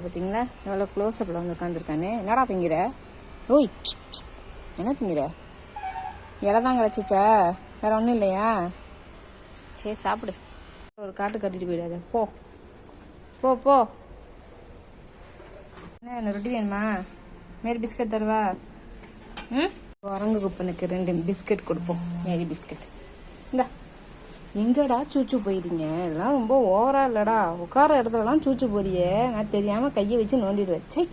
பார்த்தீங்களா எவ்வளோ க்ளோஸ்அப்பில் வந்து உட்காந்துருக்கானே என்னடா திங்கிற? ஓய் என்ன திங்கிற? இலை தான் கிடச்சிச்சா? வேற ஒன்றும் இல்லையா? சரி சாப்பிடு. ஒரு காட்டு கட்டிட்டு போயிடாத. போ. போ போ. என்ன என்ன ரொட்டி வேணுமா? மேரி பிஸ்கட் தருவா? ம்? குரங்கு குப்பனுக்கு ரெண்டு பிஸ்கட் கொடுப்போம். Marie biscuit. இந்தா. எங்கடா சூச்சு போயிட்டீங்க? இதெல்லாம் ரொம்ப ஓவரா இல்லடா. உட்கார இடத்துலலாம் சூச்சு போறியே. நான் தெரியாம கையை வச்சு நோண்டிடுவேன். சை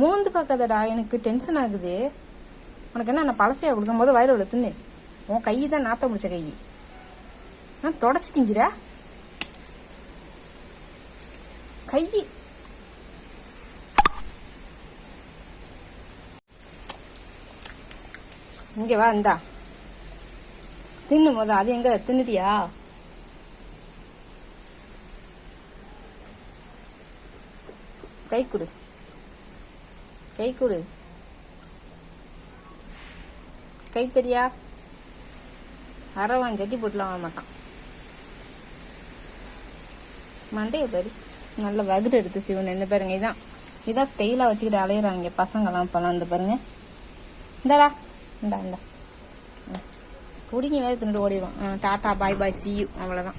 மூந்து பார்க்காதடா. எனக்கு டென்ஷன் ஆகுது. உனக்கு என்ன நான் பழசையா கொடுக்கும் போது வயிறு உள்ள உன் கை தான் நாத்த முடிச்ச கை. நான் தொடச்சி திங்கிற? கை. இங்க வா இந்தா. தின்னு முத அது எங்க? தின்னுட்டியா? கை கொடு. கை கொடு. கை தெரியா அரவான் கட்டி போட்டுலாம் வாங்க மாட்டான். மண்டைய பாரு. நல்ல வகுடு எடுத்து சிவன். இந்த பாருங்க இதான். இதான் ஸ்டைலாக வச்சுக்கிட்டு அலையிறாங்க பசங்கெல்லாம் இப்போலாம் இந்த பாருங்க. இந்தாடா. இந்தா இந்தா. குடிங்க வேறு தின்னுட்டு ஓடிடுவோம். டாட்டா பாய் பாய் சி யூ அவ்வளோதான்